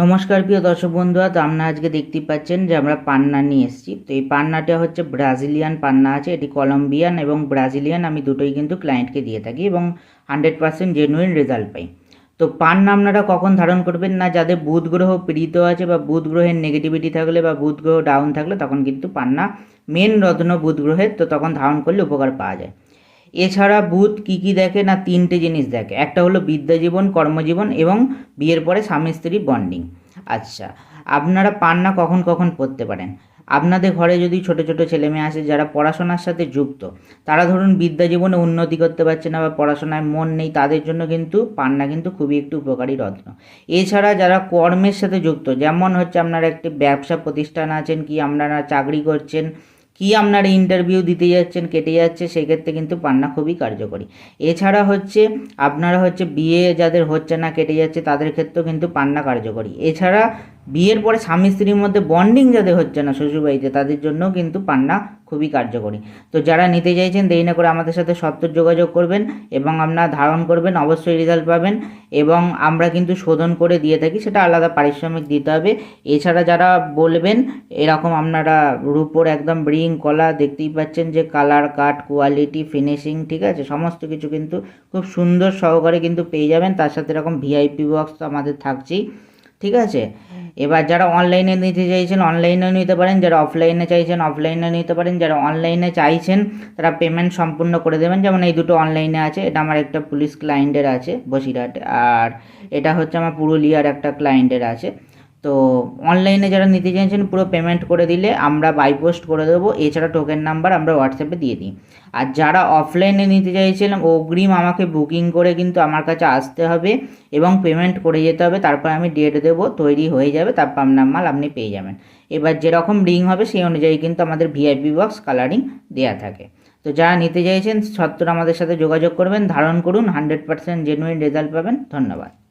নমস্কার প্রিয় দর্শক বন্ধুরা তো আপনারা আজকে দেখতেই পাচ্ছেন যে আমরা পান্না নিয়ে এসেছি। তো এই পান্নাটা হচ্ছে ব্রাজিলিয়ান পান্না আছে, এটি কলম্বিয়ান এবং ব্রাজিলিয়ান আমি দুটোই কিন্তু ক্লায়েন্টকে দিয়ে থাকি এবং হান্ড্রেড পার্সেন্ট জেনুইন রেজাল্ট পাই। তো পান্না আপনারা কখন ধারণ করবেন না, যাদের বুধ গ্রহ পীড়িত আছে বা বুধ গ্রহের নেগেটিভিটি থাকলে বা বুধ গ্রহ ডাউন থাকলে তখন কিন্তু পান্না মেন রত্ন বুধ গ্রহের, তো তখন ধারণ করলে উপকার পাওয়া যায়। এছাড়া বুধ কি কি দেখে না তিনটে জিনিস দেখে? একটা হলো বিদ্যাজীবন, কর্মজীবন এবং বিয়ের পরে স্বামী স্ত্রী বন্ডিং আচ্ছা আপনারা পান্না কখন কখন পড়তে পারেন? আপনাদের ঘরে যদি ছোট ছোট ছেলে মেয়ে আসে যারা পড়াশোনার সাথে যুক্ত, তারা ধরুন বিদ্যা জীবনে উন্নতি করতে পারছে না বা পড়াশোনায় মন নেই, তাদের জন্য কিন্তু পান্না কিন্তু খুবই একটু উপকারী রত্ন। এছাড়া যারা কর্মের সাথে যুক্ত, যেমন হচ্ছে আপনারা একটি ব্যবসা প্রতিষ্ঠান আছেন, কি আপনারা চাকরি করছেন কি আপনার ইন্টারভিউ দিতে যাচ্ছেন, কেটে যাচ্ছে, সেক্ষেত্রে কিন্তু পান্না খুবই কার্যকরী। এছাড়া হচ্ছে, আপনারা হচ্ছে বিয়ে যাদের হচ্ছে না, কেটে যাচ্ছে, তাদের ক্ষেত্রেও কিন্তু পান্না কার্যকরী। এছাড়া বিয়ের পরে স্বামী স্ত্রীর মধ্যে বন্ডিং যাদের হচ্ছে না শ্বশুরবাড়িতে, তাদের জন্যও কিন্তু পান্না খুবই কার্যকরী। তো যারা নিতে চাইছেন, দেরি না করে আমাদের সাথে সত্তর যোগাযোগ করবেন এবং আপনারা ধারণ করবেন, অবশ্যই রেজাল্ট পাবেন এবং আমরা কিন্তু শোধন করে দিয়ে থাকি, সেটা আলাদা পারিশ্রমিক দিতে হবে। এছাড়া যারা বলবেন, এরকম আপনারা রূপোর একদম ব্রিং কলা, দেখতেই পাচ্ছেন যে কালার কাট কোয়ালিটি ফিনিশিং ঠিক আছে? সমস্ত কিছু কিন্তু খুব সুন্দর সহকারে কিন্তু পেয়ে যাবেন। তার সাথে এরকম ভিআইপি বক্স তো আমাদের থাকছেই। ঠিক আছে? এবার যারা অনলাইনে নিতে চাইছেন অনলাইনেও নিতে পারেন। যারা অফলাইনে চাইছেন অফলাইনে নিতে পারেন। যারা অনলাইনে চাইছেন, তারা পেমেন্ট সম্পূর্ণ করে দেবেন। যেমন এই দুটো অনলাইনে আছে। এটা আমার একটা পুলিশ ক্লায়েন্টের আছে, বসিরহাট। আর এটা হচ্ছে আমার পুরুলিয়ার একটা ক্লায়েন্টের আছে। তো অনলাইনে যারা নিতে চাইছেন, পুরো পেমেন্ট করে দিলে আমরা বাই পোস্ট করে দেবো। এছাড়া টোকেন নাম্বার আমরা হোয়াটসঅ্যাপে দিয়ে দিই। আর যারা অফলাইনে নিতে চাইছিলাম অগ্রিম আমাকে বুকিং করে কিন্তু আমার কাছে আসতে হবে এবং পেমেন্ট করে যেতে হবে। তারপর আমি ডেট দেবো, তৈরি হয়ে যাবে তারপর আপনার মাল আপনি পেয়ে যাবেন। এবার যেরকম রিং হবে, সেই অনুযায়ী কিন্তু আমাদের ভিআইপি বক্স কালারিং দেওয়া থাকে। তো যারা নিতে চাইছেন, সত্তর আমাদের সাথে যোগাযোগ করবেন। ধারণ করুন হান্ড্রেড পার্সেন্ট জেনুইন রেজাল্ট পাবেন। ধন্যবাদ।